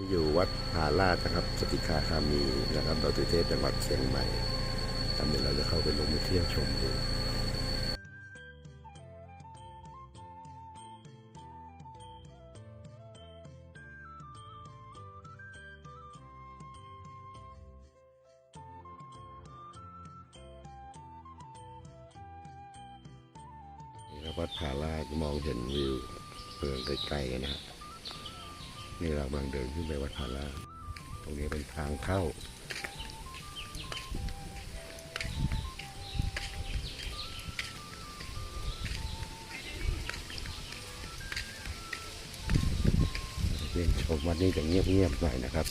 นี่อยู่วัดผาลาดนะครับสติคาคามีนะครับดอยสุเทพจังหวัดเชียงใหม่ทำเดี๋ยวเราจะเข้าไปลงไปเที่ยวชมดูนี่ครับวัดผาลาดมองเห็นวิวเมืองไกลๆนะฮะ นี่เรากำลังเดินขึ้นไปวัดผาลาตรงนี้เป็นทางเข้า เรียนชมวัดนี้จะเงียบๆหน่อยนะครับ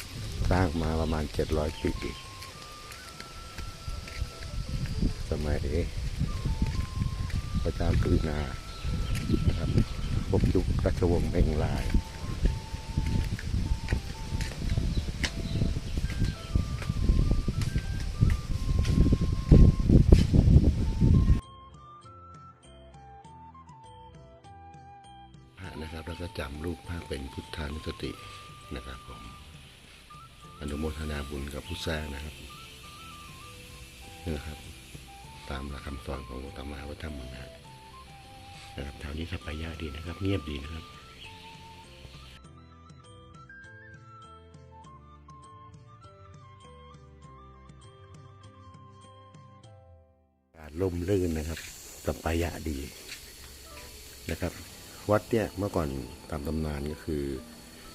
สร้างมาประมาณ 700 ปีสมัยพระเจ้ากฤนาครับพบยุคราชวงศ์เมงลาย พุทธานุสตินะครับผมอนุโมทนาบุญกับผู้สร้างนะครับนี่นะครับ ตามหลักคำสอนของหลวงตามาวัดธรรมนะนะครับแถวนี้สัปยะดีนะครับ เงียบดีนะครับการล่มลื่นนะครับสัปยะดีนะครับ วัดเนี่ยเมื่อก่อนตามตำนานก็คือ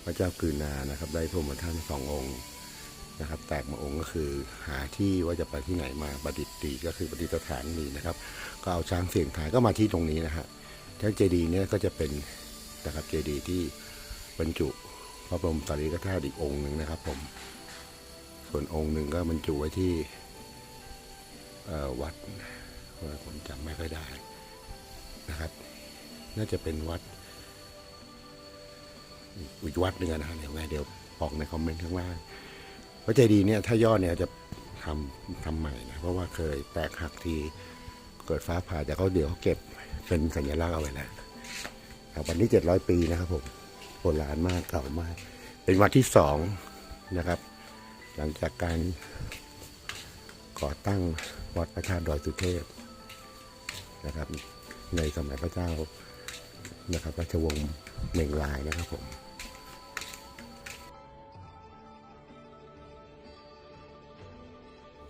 พระเจ้ากฤนานะครับ ได้พรหมท่านสององค์นะครับ แตกมาองค์ก็คือหาที่ว่าจะไปที่ไหนมาประดิษฐ์ดีก็คือประดิษฐานนี้นะครับ ก็เอาช้างเสียงทายก็มาที่ตรงนี้นะฮะทั้งเจดีย์เนี่ยก็จะเป็นนะครับเจดีย์ที่บรรจุพระบรมสารีริกธาตุอีกองค์หนึ่งนะครับ ผม ส่วนองค์หนึ่งก็บรรจุไว้ที่เอ่อวัดผมจำไม่ค่อยได้นะครับ น่าจะเป็นวัด อีกวัดหนึ่งนะเดี๋ยวไงเดี๋ยวบอกในคอมเมนต์ข้างล่างพระเจดีย์เนี่ยถ้ายอดเนี่ยจะทำทำใหม่นะเพราะว่าเคยแตกหักทีเกิดฟ้าผ่าแต่เขาเดี๋ยวเขาเก็บเป็นสัญลักษณ์เอาไว้แล้วครับวันนี้เจ็ดร้อยปีนะครับผมโบราณมากเก่ามาก เป็นวัดที่สองนะครับ หลังจากการก่อตั้งวัดพระธาตุดอยสุเทพนะครับ ในสมัยพระเจ้า นะครับราชวงศ์เมงลายนะครับผม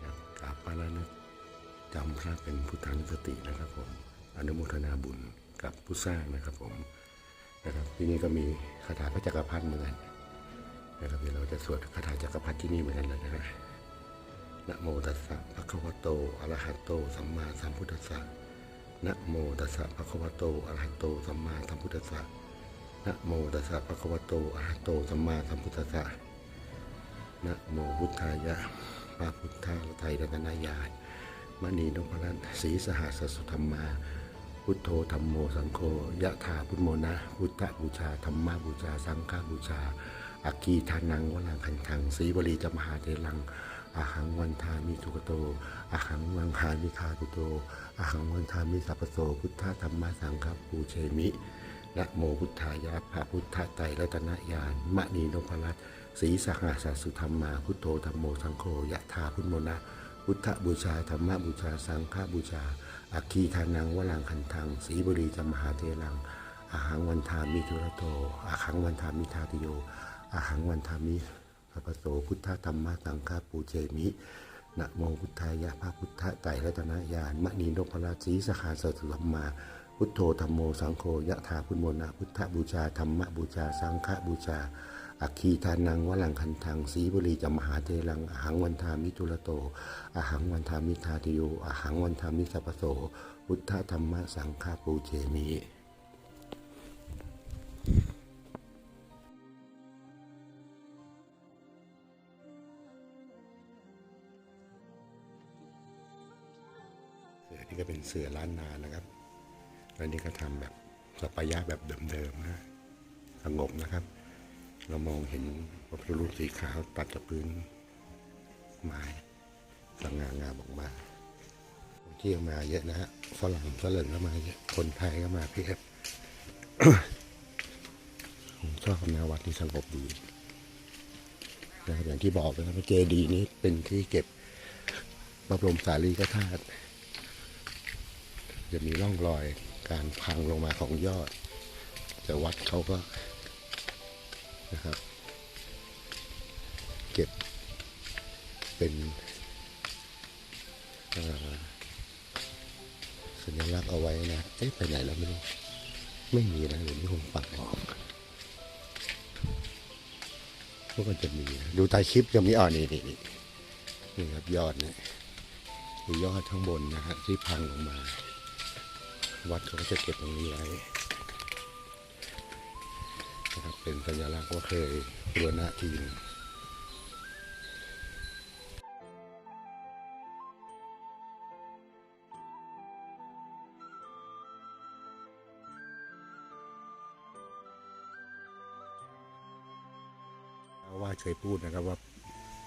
ครับกราบพระแล้วนะจำพระเป็นพุทธานุสตินะครับผมอนุโมทนาบุญกับผู้สร้างนะครับผมนะครับที่นี่ก็มีคาถาพระจักรพรรดิเหมือนกันนะครับเดี๋ยวเราจะสวดคาถาจักรพรรดิที่นี่เหมือนกันเลยนะฮะนะโมตัสสะภะคะวะโตอะระหะโต สัมมาสัมพุทธัสสะ นะโมตัสสะภะคะวะโตอะระหะโตสัมมาสัมพุทธัสสะนะโมตัสสะภะคะวะโตอะระหะโตสัมมาสัมพุทธัสสะนะโมพุทธายะพระพุทธาไตรรัตนายายมณีนพรัตน์ศรีสหัสสุธรรมา พุทโธธรรมโมสังโฆยะถาพุทโมนะพุทธบูชาธรรมบูชา สังฆบูชาอากีทานังวลังคันทังสีบรีจมหาเทลัง อาหังวันทามิทุกโตอาหังวังหามิคาตุโตอาหังวันทามิสัพพโสพุทธธรรมสังฆปูเชมินะโมพุทธายะพระพุทธไตรรัตนญาณมณีนพรัตน์ศรีสหัสสุธรรมา พุทโธธรรมโมสังโฆยะธาพุทโมนะ พุทธบูชาธรรมบูชาสังฆบูชาอาคีทานังวลังคันทังสีบรีจมหาเทลังอาหังวันทามิจุรโตอาหังวันทามิทาติโยอาหังวันทามิ พระปโสพุทธธรรมสังฆปูเจมินะโมพุทธายะพระพุทธไตรรัตนญาณมณีนพราชสีสขาสสุธรรมาพุทโธธรรมโมสังโฆยะถาพุทโมนะพุทธบูชาธรรมบูชาสังฆบูชาอัคคีทานังวลังคันทังสีบุรีจมหาเทลังอาหังวันทามิตุระโตอาหังวันทามิทาติโยอาหังวันทามิสัพพโสพุทธธรรมสังฆปูเจมิ นี่ก็เป็นเสือล้านนานะครับแล้วนี่ก็ทำแบบสัปายะแบบเดิมๆนะสงบนะครับ เรามองเห็นพระพุทธรูปสีขาวตัดกับพื้นไม้สง่างามออกมาคนที่มาเยอะนะฮะฝรั่งฝรั่งก็มาเยอะคนไทยก็มาเพียบผมชอบนะวัดที่สงบดีนะครับอย่างที่บอกนะครับว่าเจดีนี้เป็นที่เก็บพระบรมสารีริกธาตุ จะมีร่องรอยการพังลงมาของยอด แต่วัดเขาก็นะครับ เก็บเป็นสัญลักษณ์เอาไว้นะ เอ๊ะไปไหนแล้วไม่รู้ ไม่มีนะเดี๋ยวนี้คงปักออกพวกมันจะมีนะดูใต้คลิปจะมีอ่อนี่นี่นี่นี่ครับยอดเนี่ยคือยอดข้างบนนะฮะที่พังลงมา วัดเขาก็จะเก็บตรงนี้ไว้นะครับเป็นสัญลักษณ์ว่าเคยบูรณะทีนว่าเคยพูดนะครับว่า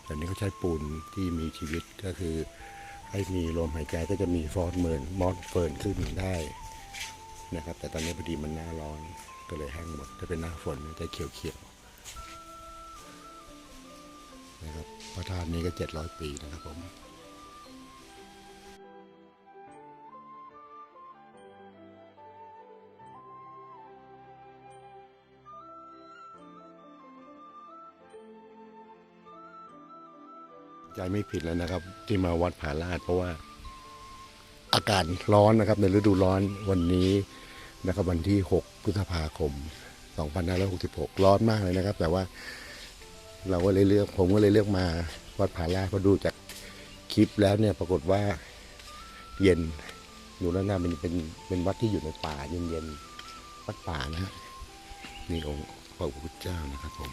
ตอนนี้เขาใช้ปูนที่มีชีวิตก็คือให้มีลมหายใจก็จะมีฟอสเมินมอสเฟิร์นขึ้นได้ นะครับ แต่ตอนนี้พอดีมันหน้าร้อน ก็เลยแห้งหมดถ้าเป็นหน้าฝนมันจะเขียวๆนะครับพระธาตุนี้ก็เจ็ดร้อยปีนะครับผมใจไม่ผิดแล้วนะครับ ที่มาวัดผาลาดเพราะว่า อากาศร้อนนะครับ ในฤดูร้อนวันนี้นะครับวันที่ 6 พฤษภาคม 2566 ร้อนมากเลยนะครับ แต่ว่าเราก็เลยเลือกผมก็เลยเลือกมาวัดผาลาเพราะดูจากคลิปแล้วเนี่ยปรากฏว่าเย็นอยู่แล้วนะเป็นเป็นเป็นวัดที่อยู่ในป่าเย็นๆวัดป่านะฮะนี่องค์พระพุทธเจ้านะครับผม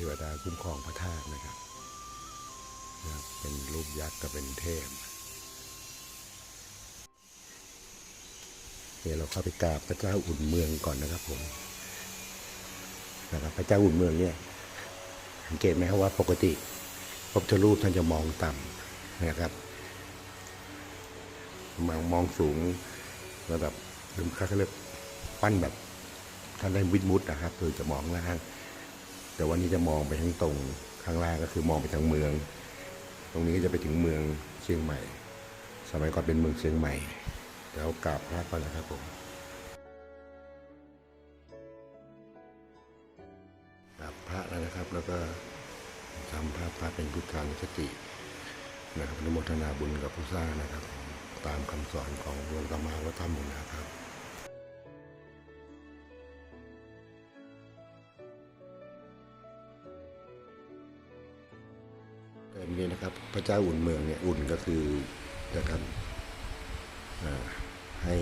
เทวดาคุ้มครองพระธาตุนะครับนะเป็นรูปยักษ์กับเป็นเทพเดี๋ยวเราเข้าไปกราบพระเจ้าอุ่นเมืองก่อนนะครับผมนะครับพระเจ้าอุ่นเมืองเนี่ยสังเกตไหมครับว่าปกติพระพุทธรูปท่านจะมองต่ำนะครับมองมองสูงระดับคือเขาเรียกปั้นแบบท่านได้วิดมุดนะครับคือจะมองล่าง แต่วันนี้จะมองไปทั้งตรงข้างล่างก็คือมองไปทางเมือง ตรงนี้ก็จะไปถึงเมืองเชียงใหม่ สมัยก่อนเป็นเมืองเชียงใหม่ แล้วกราบพระก่อนนะครับผมกราบพระแล้วนะครับ แล้วก็ทำพระพระเป็นพุทธานุสตินะครับอนุโมทนาบุญกับผู้สร้างนะครับ ตามคำสอนของหลวงตามาวัดถ้ำมูลนะครับ รับพระเจ้าอุ่นเมืองเนี่ยอุ่นก็คือนะครับให้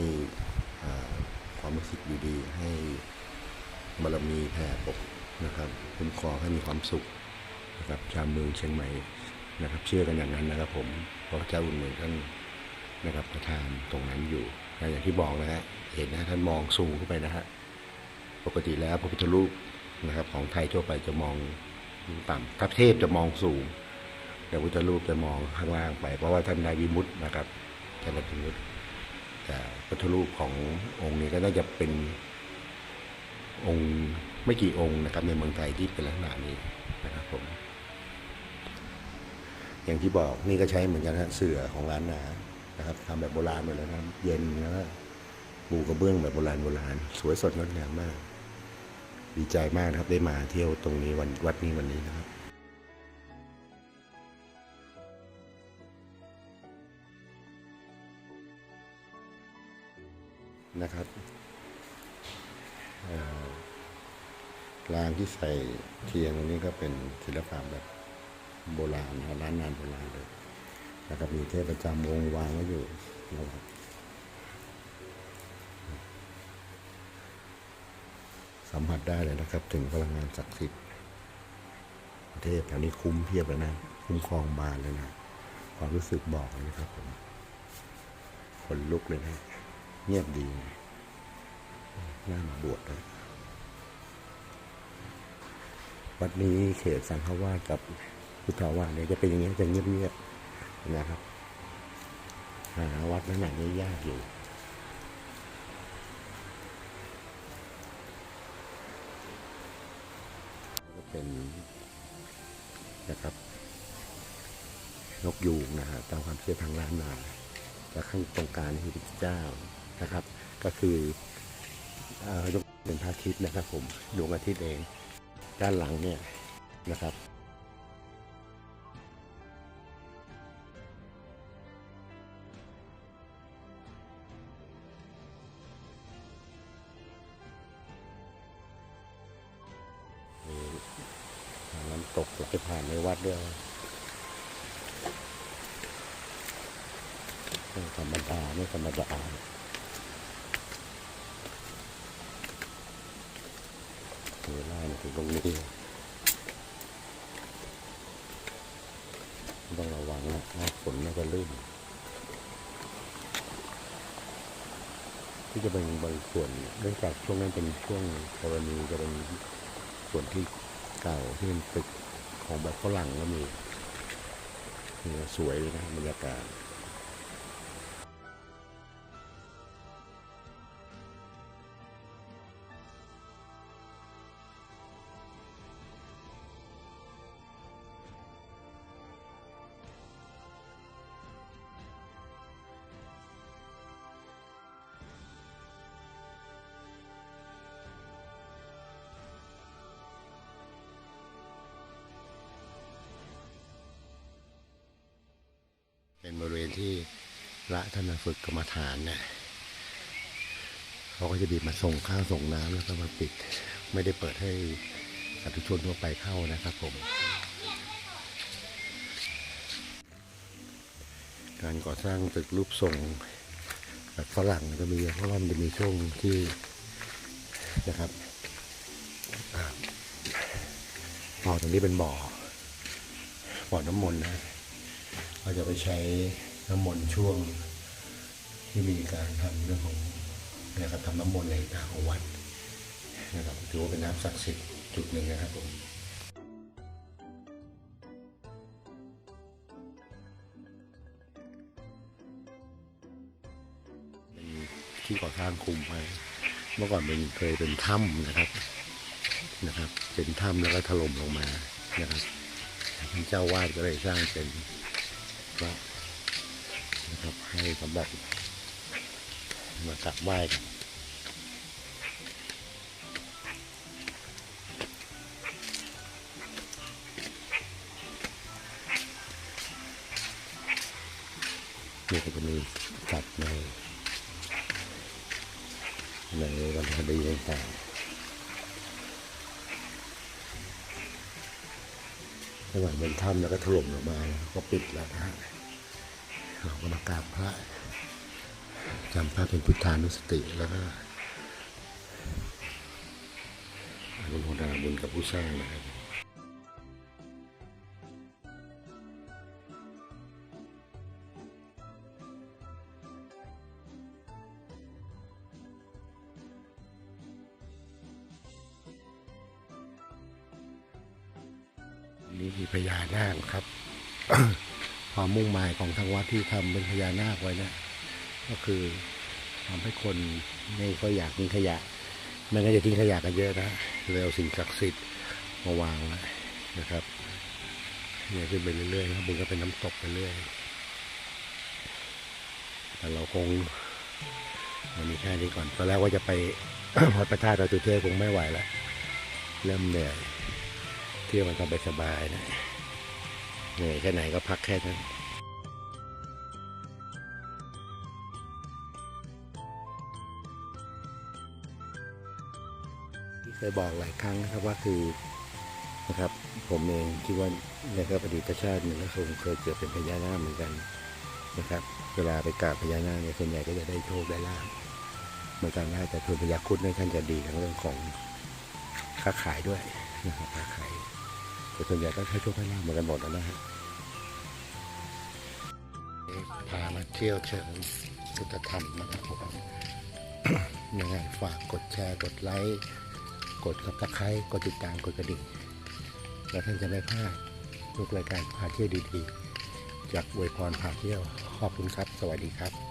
อ่าความรู้สึกดีๆให้บารมีแผ่ปกนะครับคุ้มครองให้มีความสุขนะครับชาวเมืองเชียงใหม่นะครับ เชื่อกันอย่างนั้นนะครับ ผมเพราะพระเจ้าอุ่นเมืองท่านนะครับประทานตรงนั้นอยู่นะอย่างที่บอกนะฮะเห็นนะท่านมองสูงขึ้นไปนะฮะปกติแล้วพระพุทธรูปนะครับ ของไทยทั่วไปจะมองต่ำพระเทพจะมองสูง แต่พุทธรูปจะมองข้างล่างไป เพราะว่าท่านได้วิมุตตินะครับท่านได้วิมุตติแต่พุทธรูปขององค์นี้ก็น่าจะเป็นองค์ไม่กี่องค์นะครับในเมืองไทยที่เป็นลักษณะนี้นะครับผม อย่างที่บอกนี่ก็ใช้เหมือนกันฮะเสือของร้านนานะครับทำแบบโบราณหมดเลยนะเย็นแล้วปูกระเบื้องแบบโบราณโบราณ สวยสดงดงามมาก ดีใจมากครับได้มาเที่ยวตรงนี้วันวัดนี้วันนี้นะครับ นะครับเอ่อรางที่ใส่เทียนตรงนี้ก็เป็นศิลปะแบบโบราณร้านนานโบราณเลยนะครับมีเทพประจำองค์วางไว้อยู่นะครับสัมผัสได้เลยนะครับ ถึงพลังงานศักดิ์สิทธิ์เทพแถวนี้คุ้มเพียบเลยนะ คุ้มครองบานเลยนะ ความรู้สึกบอกเลยนะครับผมขนลุกเลยนะ เงียบดีน่ามาบวชนะวัดนี้เขตสังฆวาสกับพุทธวาสเนี่ยจะเป็นอย่างนี้จะเงียบๆนะครับ หาวัดนั้นไหนนี่ยากอยู่ก็เป็นนะครับนกยูงนะฮะตามความเชื่อทางล้านนาและข้างตรงกลางนี่คือพระเจ้า นะครับ ก็คือเอ่อยกเป็นพระอาทิตย์นะครับผมดวงอาทิตย์เอง ด้านหลังเนี่ยนะครับน้ำตกไหลผ่านในวัดด้วยไม่ธรรมดาไม่ธรรมดาเวลามา ถึงตรงนี้ ต้องระวังนะหน้าฝนน่าจะลื่นที่จะเป็นบางส่วนเนื่องจากช่วงนั้นเป็นช่วงกรณีจะเป็นส่วนที่เก่าที่เป็นตึกของแบบฝรั่งก็มีสวยนะบรรยากาศ เป็นบริเวณที่พระท่านมาฝึกกรรมฐานเนี่ยเขาก็จะบีบมาส่งข้าวส่งน้ำแล้วก็มาปิด ไม่ได้เปิดให้สาธุชนทั่วไปเข้านะครับผม การก่อสร้างตึกรูปทรงแบบฝรั่งก็มีเพราะว่ามันจะมีช่วงที่นะครับอ่าบ่อตรงนี้เป็นบ่อบ่อน้ำมนต์นะ เราจะไปใช้น้ำมนต์ช่วงที่มีการทำเรื่องของนะครับทำน้ำมนต์ในทางของวัดนะครับถือว่าเป็นน้ำศักดิ์สิทธิ์จุดหนึ่งนะครับผมที่ก่อสร้างคุมไว้เมื่อก่อนเป็นเคยเป็นถ้ำนะครับนะครับ เป็นถ้ำแล้วก็ถล่มลงมานะครับท่านเจ้าวาดก็เลยสร้างเป็น พระนะครับให้สำหรับมากราบไหว้กันนี่ก็จะมีจัดในในวันคดีต่าง ระหว่างเป็นถ้ำแล้วก็ถล่มลงมาแล้วก็ปิดแล้วนะฮะเราก็มากราบพระจำพระเป็นพุทธานุสติแล้วก็อนุโมทนาบุญกับผู้สร้างนะครับ นี่มีพญานาคครับความมุ่งหมายของทางวัดที่ทำเป็นพญานาคไว้นะก็คือทำให้คนไม่ก็อยอยากทิ้งขยะไม่งั้นจะทิ้งขยะกันเยอะนะเลยเอาสิ่งศักดิ์สิทธิ์มาวางไว้นะครับเนี่ยขึ้นไปเรื่อยๆครับบนก็เป็นน้ำตกไปเรื่อยแต่เราคงวันนี้แค่นี้ก่อนตอนแรกว่าจะไปวัดพระธาตุดอยตุเทพคงไม่ไหวแล้วเริ่มเหนื่อย เที่ยวมันสบายนะเหนื่อยแค่ไหนก็พักแค่นั้นที่เคยบอกหลายครั้งนะครับว่าคือนะครับ ผมเองคิดว่าในกอดีตชาติหนึ่งก็คงเคยเกิดเป็นพญานาคเหมือนกันนะครับ เวลาไปกราบพญานาคเนี่ยส่วนใหญ่ก็จะได้โชคได้ลาภเหมือนกันนะแต่ทุนพญาคุดเนี่ยท่านจะดีทั้งเรื่องของค้าขายด้วยนะครับค้าขาย แต่ส่วนใหญ่ก็ใช้โชคให้ลาบเหมือนกันหมดนะฮะพามาเที่ยวเชิงพุทธธรรมนะครับผมยังไงฝากกดแชร์กดไลค์กดซับสไครต์กดติดตามกดกระดิ่งแล้วท่านจะไม่พลาดทุกรายการพาเที่ยวดีๆจากอวยพรพาเที่ยวขอบคุณครับ สวัสดีครับ